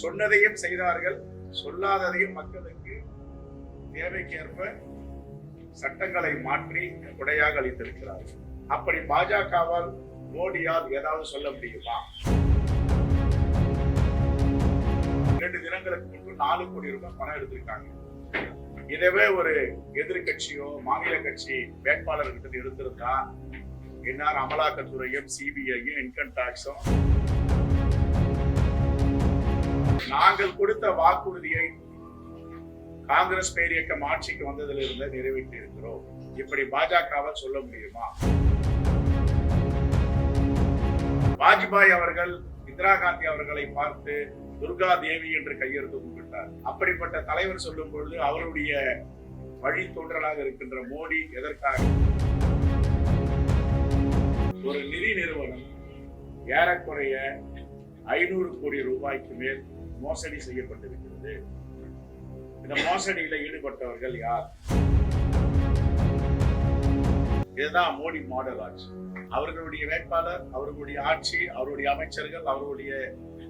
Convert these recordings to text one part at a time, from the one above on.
சொன்னதையும் செய்தார்கள் சொல்லாததையும் மக்களுக்கு தேவைக்கேற்ப சட்டங்களை மாற்றி கொடையாக அளித்திருக்கிறார்கள். அப்படி பாஜகவால் மோடியால் ஏதாவது சொல்ல முடியுமா? இரண்டு தினங்களுக்கு முன்பு நாலு கோடி ரூபாய் பணம் எடுத்திருக்காங்க. இதவே ஒரு எதிர்கட்சியோ மாநில கட்சி வேட்பாளர்கிட்ட எடுத்திருந்தா என்ஆர் அமலாக்கத்துறையும் சிபிஐயும் இன்கம் டாக்ஸும் நாங்கள் கொடுத்த வாக்குறுதியை காங்கிரஸ் பேரியக்கம் ஆட்சிக்கு வந்ததிலிருந்து நிறைவேற்றி இருக்கிறோம் இப்படி பாஜகவால் சொல்ல முடியுமா? வாஜ்பாய் அவர்கள் இந்திரா காந்தி அவர்களை பார்த்து துர்கா தேவி என்று கையெழுத்து கும்பிட்டார் அப்படிப்பட்ட தலைவர் சொல்லும் பொழுது அவருடைய வழித்தோன்றலாக இருக்கின்ற மோடி எதற்காக? ஒரு நிதி நிறுவனம் ஏறக்குறைய ஐநூறு கோடி ரூபாய்க்கு மேல் மோசடி செய்யப்பட்டிருக்கிறது. இந்த மோசடியில ஈடுபட்டவர்கள் யார்? இதுதான் மோடி மாடல் ஆட்சி. அவர்களுடைய வேட்பாளர் அவர்களுடைய ஆட்சி அவருடைய அமைச்சர்கள் அவருடைய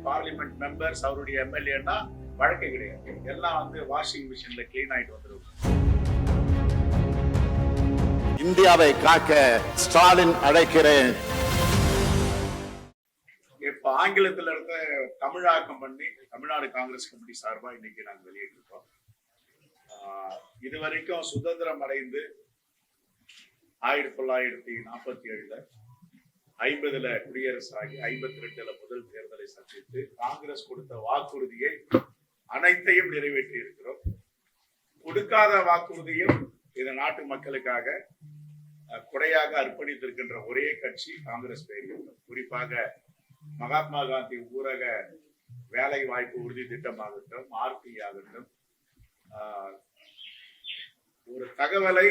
பார்லிமெண்ட் மெம்பர்ஸ் அவருடைய எம்எல்ஏன்னா வழக்கு கிடையாது. எல்லாம் வந்து வாஷிங் மிஷின்ல கிளீன் ஆயிட்டு வந்துருவாங்க. இந்தியாவை காக்க ஸ்டாலின் அழைக்கிறேன். இப்போ ஆங்கிலத்துல இருந்த தமிழாக்கம் பண்ணி தமிழ்நாடு காங்கிரஸ் கமிட்டி சார்பாக இன்னைக்கு நாங்கள் வெளியிட்டிருக்கோம். ஆஹ் இது வரைக்கும் சுதந்திரம் அடைந்து ஆயிரத்தி தொள்ளாயிரத்தி நாற்பத்தி ஏழுல ஐம்பதுல குடியரசு ஆகி ஐம்பத்தி ரெண்டுல முதல் தேர்தலை சந்தித்து காங்கிரஸ் கொடுத்த வாக்குறுதியை அனைத்தையும் நிறைவேற்றி இருக்கிறோம் கொடுக்காத வாக்குறுதியும் இந்த நாட்டு மக்களுக்காக அஹ், கொடையாக அர்ப்பணித்திருக்கின்ற ஒரே கட்சி காங்கிரஸ் பேரியம் குறிப்பாக மகாத்மா காந்தி ஊரக வேலை வாய்ப்பு உறுதி திட்டமாகட்டும் ஆர்பி ஆகட்டும் ஒரு தகவலை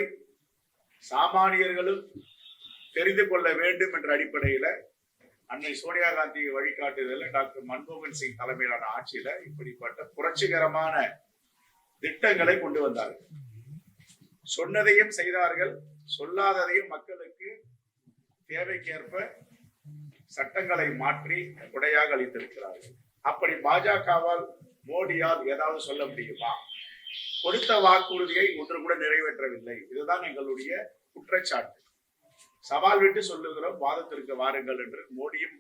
சாமானியர்களும் தெரிந்து கொள்ள வேண்டும் என்ற அடிப்படையில அன்னை சோனியா காந்தி வழிகாட்டுதல டாக்டர் மன்மோகன் சிங் தலைமையிலான ஆட்சியில இப்படிப்பட்ட புரட்சிகரமான திட்டங்களை கொண்டு வந்தார்கள். சொன்னதையும் செய்தார்கள். சொல்லாததையும் மக்களுக்கு தேவைக்கேற்ப சட்டங்களை மாற்றி கொடையாக அளித்திருக்கிறார்கள். அப்படி பாஜகவால் மோடியால் ஏதாவது சொல்ல முடியுமா? கொடுத்த வாக்குறுதியை ஒன்று கூட நிறைவேற்றவில்லை. இதுதான் எங்களுடைய குற்றச்சாட்டு. சவால் விட்டு சொல்லுகிறோம் வாதத்திற்கு வாருங்கள் என்று மோடியும்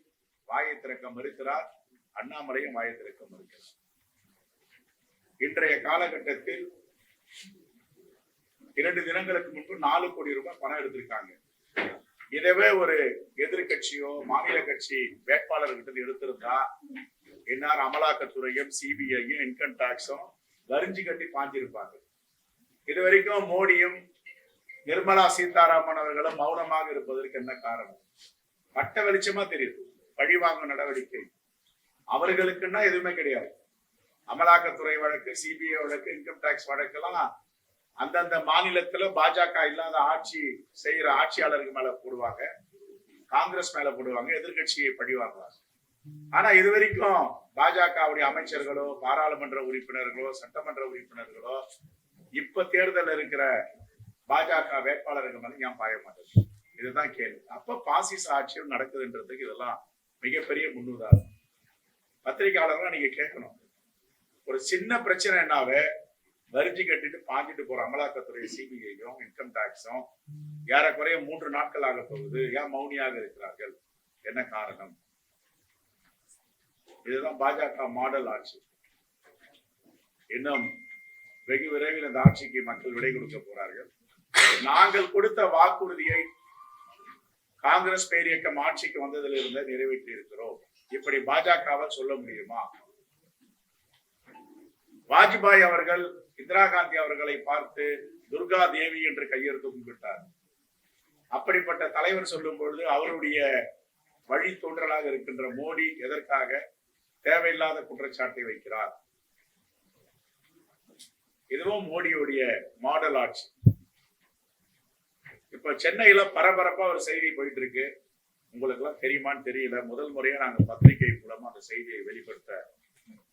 வாயை திறக்க மறுக்கிறார் அண்ணாமலையும் வாயை திறக்க மறுக்கிறார். இன்றைய காலகட்டத்தில் இரண்டு தினங்களுக்கு முன்பு நாலு கோடி ரூபாய் பணம் எடுத்திருக்காங்க. இதவே ஒரு எதிர்கட்சியோ மாநில கட்சி வேட்பாளர்கிட்ட எடுத்திருந்தா என்ஆர் அமலாக்கத்துறையும் சிபிஐயும் இன்கம் டாக்ஸும் வரிஞ்சு கட்டி பாஞ்சிருப்பாங்க. இது வரைக்கும் மோடியும் நிர்மலா சீதாராமன் அவர்களும் மௌனமாக இருப்பதற்கு என்ன காரணம்? பட்ட வெளிச்சமா தெரியுது. பழிவாங்கும் நடவடிக்கை. அவர்களுக்குன்னா எதுவுமே கிடையாது. அமலாக்கத்துறை வழக்கு சிபிஐ வழக்கு இன்கம் டாக்ஸ் வழக்கெல்லாம் அந்தந்த மாநிலத்துல பாஜக இல்லாத ஆட்சி செய்யற ஆட்சியாளருக்கு மேல போடுவாங்க காங்கிரஸ் மேல போடுவாங்க எதிர்கட்சியை பழிவாங்குவாங்க ஆனா இது வரைக்கும் பாஜகவுடைய அமைச்சர்களோ பாராளுமன்ற உறுப்பினர்களோ சட்டமன்ற உறுப்பினர்களோ இப்ப தேர்தல் இருக்கிற பாஜக வேட்பாளர்கள் மேல ஏன் பாய மாட்டேங்குது இதுதான் கேள்வி. அப்ப பாசிச ஆட்சியும் நடக்குதுன்றதுக்கு இதெல்லாம் மிகப்பெரிய முன்னுதாரணம். பத்திரிகையாளர்கள் நீங்க கேட்கணும். ஒரு சின்ன பிரச்சனை என்னாவே வரிஞ்சு கட்டிட்டு பாஞ்சிட்டு போற அமலாக்கத்துறை சிபிஐயும் இன்கம் டாக்ஸும் ஏறக்குறைய மூன்று நாட்கள் ஆக போகுது. ஏன் மௌனியாக இருக்கிறார்கள்? என்ன காரணம்? இதுதான் பாஜக மாடல் ஆட்சி. இன்னும் வெகு விரைவில் இந்த ஆட்சிக்கு மக்கள் விடை கொடுக்க போறார்கள். நாங்கள் கொடுத்த வாக்குறுதியை காங்கிரஸ் பேரியக்கம் ஆட்சிக்கு வந்ததிலிருந்து நிறைவேற்றி இருக்கிறோம் இப்படி பாஜகவால் சொல்ல முடியுமா? வாஜ்பாய் அவர்கள் இந்திரா காந்தி அவர்களை பார்த்து துர்கா தேவி என்று கையெழுத்து கும்பிட்டார். அப்படிப்பட்ட தலைவர் சொல்லும் பொழுது அவருடைய வழி தோன்றலாக இருக்கின்ற மோடி எதற்காக தேவையில்லாத குற்றச்சாட்டை வைக்கிறார். இதுவும் மோடியுடைய மாடல் ஆட்சி. இப்ப சென்னையில பரபரப்பா ஒரு செய்தி போயிட்டு இருக்கு உங்களுக்கு எல்லாம் தெரியுமான்னு தெரியல. முதல் முறையா நாங்க பத்திரிகை மூலமா அந்த செய்தியை வெளிப்படுத்த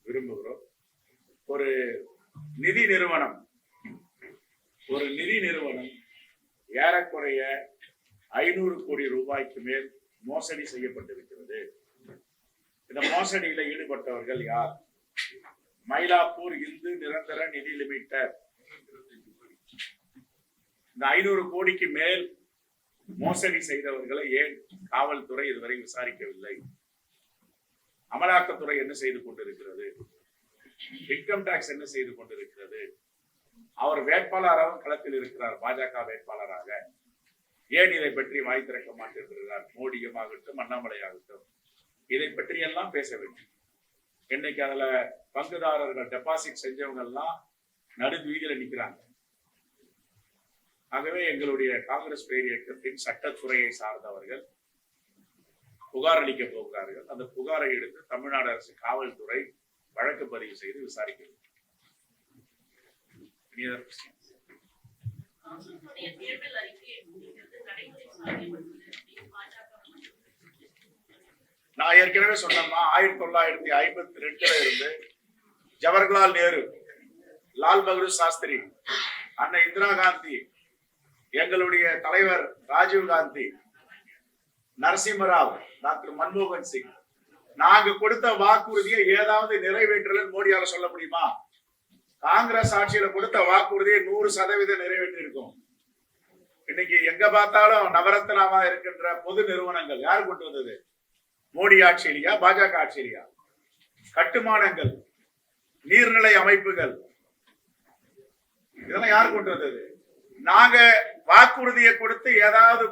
விரும்புகிறோம். நிதி நிறுவனம். ஒரு நிதி நிறுவனம் ஏறக்குறைய ஐநூறு கோடி ரூபாய்க்கு மேல் மோசடி செய்யப்பட்டிருக்கிறது. இந்த மோசடியில ஈடுபட்டவர்கள் யார்? மயிலாப்பூர் இந்து நிரந்தர நிதி லிமிட்டர் இந்த ஐநூறு கோடிக்கு மேல் மோசடி செய்தவர்களை ஏன் காவல்துறை இதுவரை விசாரிக்கவில்லை? அமலாக்கத்துறை என்ன செய்து கொண்டிருக்கிறது? இன்கம் டாக்ஸ் என்ன செய்து கொண்டிருக்கிறது? அவர் வேட்பாளராகவும் களத்தில் இருக்கிறார் பாஜக வேட்பாளராக. ஏன் இதை பற்றி வாய் திறக்க மாட்டிருக்கிறார் மோடியும் ஆகட்டும் அண்ணாமலை ஆகட்டும். இதை பற்றி எல்லாம் பேச வேண்டும். இன்னைக்கு அதுல பங்குதாரர்கள் டெபாசிட் செஞ்சவங்க எல்லாம் நடு வீதியில நிக்கிறாங்க. ஆகவே எங்களுடைய காங்கிரஸ் பேர் இயக்கத்தின் சட்டத்துறையை சார்ந்தவர்கள் புகார் அளிக்க போகிறார்கள். அந்த புகாரை எடுத்து தமிழ்நாடு அரசு காவல்துறை வழக்கு பதிவு செய்து விசாரிக்க வேண்டும் Any other questions? காங்கிரசுடைய தேர்தல் அறிக்கை அப்படிங்கிறது நடைமுறை சாத்தியமற்றது அப்படின்னு பாஜக வந்து நான் ஏற்கனவே சொன்னேம்மா ஆயிரத்தி தொள்ளாயிரத்தி ஐம்பத்தி ரெண்டுல இருந்து ஜவஹர்லால் நேரு லால் பகதூர் சாஸ்திரி அன்னை இந்திரா காந்தி எங்களுடைய தலைவர் ராஜீவ் காந்தி நரசிம்மராவ் டாக்டர் மன்மோகன் சிங் நாங்க கொடுத்த வாக்குறுதியை ஏதாவது நிறைவேற்றலன்னு மோடியால சொல்ல முடியுமா? காங்கிரஸ் ஆட்சியில கொடுத்த வாக்குறுதியை நூறு சதவீதம் நிறைவேற்றியிருக்கோம். இன்னைக்கு எங்க பார்த்தாலும் நவரத்னாவா இருக்கின்ற பொது நிறுவனங்கள் யார் கொண்டு வந்தது? மோடி ஆட்சியிலையா பாஜக ஆட்சியிலையா கட்டுமானங்கள் நீர்நிலை அமைப்புகள் இதெல்லாம் யார் கொண்டு வந்தது? நாங்க வாக்குறுதியை கொடுத்து ஏதாவது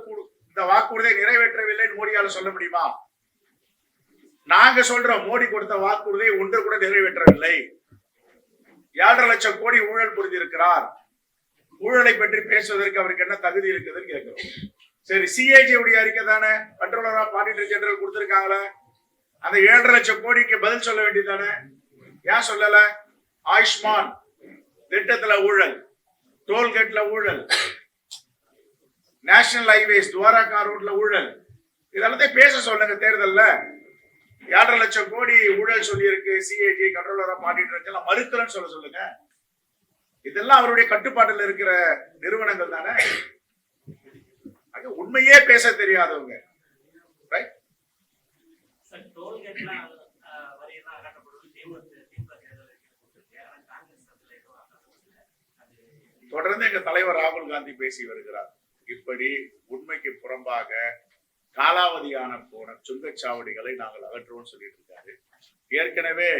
இந்த வாக்குறுதியை நிறைவேற்றவில்லைன்னு மோடியால சொல்ல முடியுமா? நாங்க சொல்றோம் மோடி கொடுத்த வாக்குறுதியை ஒன்று கூட நிறைவேற்றவில்லை. ஏழரை லட்சம் கோடி ஊழல் புரிந்திருக்கிறார். ஊழலை பற்றி பேசுவதற்கு அவருக்கு என்ன தகுதி இருக்குதுன்னு கேட்கிறோம். சரி சிஏஜி உடைய அறிக்கை தானே? கண்ட்ரோலர் ஆஃப் ஆடிட்டர் ஜெனரல் கொடுத்திருக்காங்களே? அந்த ஏழரை லட்சம் கோடிக்கு பதில் சொல்ல வேண்டியதானே ஏன் சொல்லல? ஆயுஷ்மான் திட்டத்துல ஊழல் டோல்கேட்ல ஊழல் நேஷனல் ஹைவேஸ் துவாரகா ரோட்ல ஊழல். இதெல்லாத்தையும் பேச சொல்லுங்க தேர்தல்ல. ஏழரை லட்சம் கோடி ஊழல் சொல்லியிருக்கு சிஏஜி கண்ட்ரோலர் ஆஃப் ஆடிட்டர் எல்லாம் மறுக்கிறேன்னு சொல்ல சொல்லுங்க. இதெல்லாம் அவருடைய கட்டுப்பாட்டில் இருக்கிற நிறுவனங்கள் தானே? உண்மையே பேச தெரியாதவங்க. ரைட் தொடர்ந்து எங்க தலைவர் ராகுல் காந்தி பேசி வருகிறார். இப்படி உண்மைக்கு புறம்பாக காலாவதியான போன சுங்கச்சாவடிகளை நாங்கள் அகற்றுவோம் சொல்லிட்டு இருக்காரு. ஏற்கனவே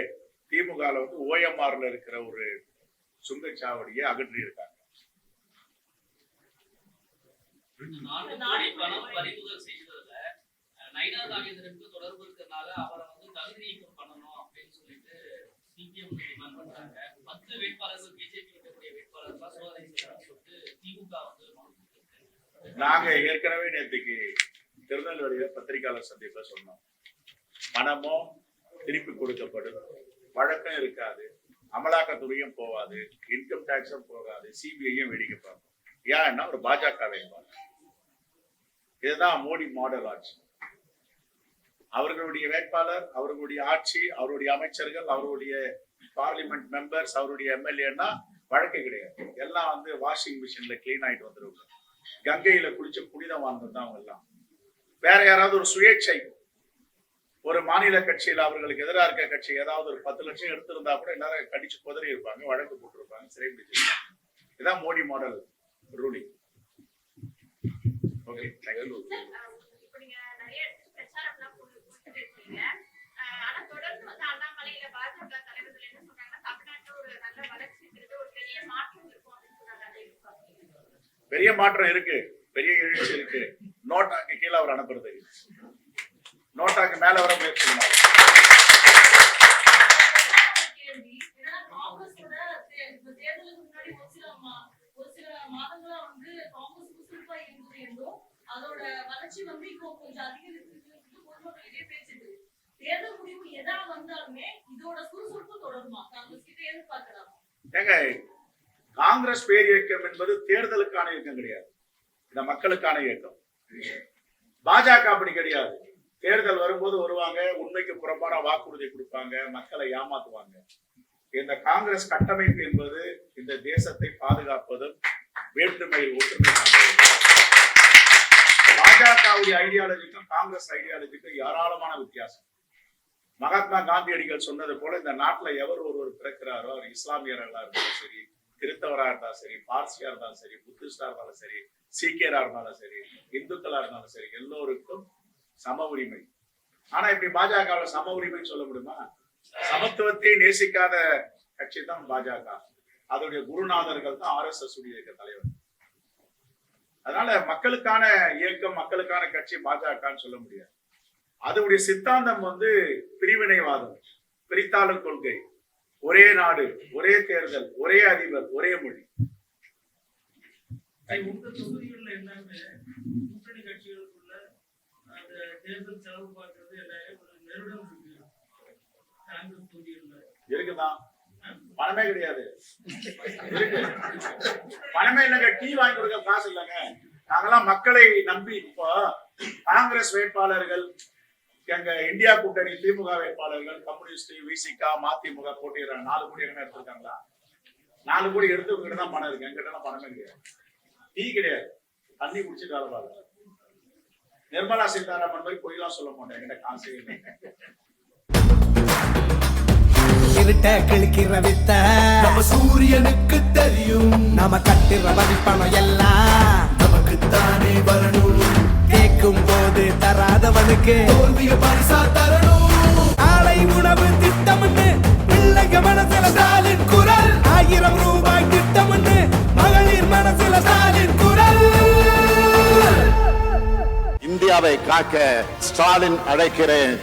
திமுக வந்து ஓஎம்ஆர்ல இருக்கிற ஒரு சுங்கச்சாவடியை அகற்றி இருக்காங்க நான்கு கோடி பணம் பறிமுதல் செய்ததுல அஹ், நயினா நாகேந்திரனுக்கு தொடர்பு இருக்கறனால அவரை வந்து தகுதி நீக்கம் பண்ணணும் அப்படின்னு சொல்லிட்டு சிபிஎம் டிமாண்ட் பண்றாங்க. பத்து வேட்பாளர்கள் பிஜேபி இருக்கக்கூடிய வேட்பாளர்கள் சோதனை செய்யணும்னு சொல்லிட்டு திமுக வந்து மனு கொடுத்திருக்கு. நாங்க ஏற்கனவே நேற்றுக்கு திருநெல்வேலியில பத்திரிகையாளர் சந்திப்புல சொன்னோம். மனமோ திருப்பி கொடுக்கப்படும். வழக்கம் இருக்காது. அமலாக்கத்துறையும் போகாது. இன்கம் டேக்ஸும் போகாது சிபிஐயும் வேடிக்கை பார்க்கும். ஏன்னா ஒரு பாஜக வேட்பாளர். இதுதான் மோடி மாடல் ஆட்சி. அவர்களுடைய வேட்பாளர் அவர்களுடைய ஆட்சி அவருடைய அமைச்சர்கள் அவருடைய பார்லிமெண்ட் மெம்பர்ஸ் அவருடைய எம்எல்ஏன்னா வழக்கு கிடையாது. எல்லாம் வந்து வாஷிங் மிஷின்ல கிளீன் ஆயிட்டு வந்துருவாங்க. கங்கையில குளிச்ச புனிதம் வாழ்ந்தது தான் அவங்க எல்லாம் வேற யாராவது ஒரு சுயேட்சை ஒரு மாநில கட்சியில அவர்களுக்கு எதிராக இருக்க கட்சி ஏதாவது ஒரு பத்து லட்சம் எடுத்திருந்தா கூட எல்லாரும் கடிச்சு குதறி இருப்பாங்க வழக்கு போட்டிருப்பாங்க சிறை பிடிச்சிருப்பாங்க இதான் மோடி மாடல் ரூலிங் ஓகே. பெரிய மாற்றம் இருக்கு பெரிய எழுச்சி இருக்கு. நோட்டாக்கு கீழே அவர் அனுப்புறது. நோட்டாக்கு மேல வர முயற்சி காங்கிரஸ் சுறுசுறுப்பா தேர்தல் முடிவு எதா வந்தாலுமே இதோட சுறுசுறுப்பு தொடருமா காங்கிரஸ் கிட்ட எதிர்பார்க்கலாம் ஏங்க காங்கிரஸ் பேர் இயக்கம் என்பது தேர்தலுக்கான இயக்கம் கிடையாது. இந்த மக்களுக்கான இயக்கம். பாஜக அப்படி கிடையாது. தேர்தல் வரும்போது வருவாங்க உண்மைக்கு புறம்பான வாக்குறுதி கொடுப்பாங்க மக்களை ஏமாத்துவாங்க. இந்த காங்கிரஸ் கட்டமைப்பு என்பது இந்த தேசத்தை பாதுகாப்பதும் வேற்றுமையில் ஒற்றுமை பாஜகவுடைய ஐடியாலஜிக்கும் காங்கிரஸ் ஐடியாலஜிக்கும் ஏராளமான வித்தியாசம். மகாத்மா காந்தியடிகள் சொன்னது போல இந்த நாட்டுல எவர் ஒருவர் பிறக்கிறாரோ அவர் இஸ்லாமியர்களா இருந்தாலும் சரி கிறித்தவரா இருந்தாலும் சரி பார்சியா இருந்தாலும் சரி புத்திஸ்டா இருந்தாலும் சரி சீக்கியரா இருந்தாலும் சரி இந்துக்களா இருந்தாலும் சரி எல்லோருக்கும் சம உரிமை. ஆனா இப்படி பாஜகவுல சம உரிமை சொல்ல முடியுமா? சமத்துவத்தை நேசிக்காத கட்சி தான் பாஜக. அதோடைய குருநாதர்கள் தான் ஆர் எஸ் எஸ் உடைய தலைவர். அதனால மக்களுக்கான இயக்கம் மக்களுக்கான கட்சி பாஜகன்னு சொல்ல முடியாது. அதனுடைய சித்தாந்தம் வந்து பிரிவினைவாதம் பிரித்தாளும் கொள்கை. ஒரே நாடு ஒரே தேர்தல் ஒரே அதிபர் ஒரே மொழி. உங்க தொகுதிகள்ல எல்லாமே கூட்டணி கட்சிகளுக்குள்ள அந்த தேர்தல் செலவு பார்க்கறது எல்லாமே ஒரு நெருடம் இருக்கு. காங்கிரஸ் தொகுதிகள்ல. இருக்குதான் பணமே கிடையாது. பணமே இல்லைங்க. டீ வாங்கி கொடுக்க காசு இல்லைங்க. நாங்கெல்லாம் மக்களை நம்பி இப்போ காங்கிரஸ் வேட்பாளர்கள் எங்க இந்தியா கூட்டணி திமுக வேட்பாளர்கள் கம்யூனிஸ்ட் விசிகா மதிமுக போட்டிடுறாங்க நாலு கோடி என்ன எடுத்திருக்காங்களா? நாலு கோடி எடுத்தவங்க தான் பணம் இருக்கு. எங்கிட்ட பணமே கிடையாது. டீ கிடையாது. தண்ணி குடிச்சிட்டு வேலை நிர்மலா சீதாராமன் மாதிரி பொய்லாம் சொல்ல மாட்டேன். என்கிட்ட காசே இல்லை. இருட்ட கிழிக்கிற வித்த. நம்ம சூரியனுக்கு தெரியும். நாம கட்டுற வரிப்பணம் எல்லாம். நமக்குத்தானே வரணும். கேட்கும் போது தராதவனுக்கு. தோல்விய பரிசா தரணும் காக்க ஸ்டாலின் அழைக்கிறேன்.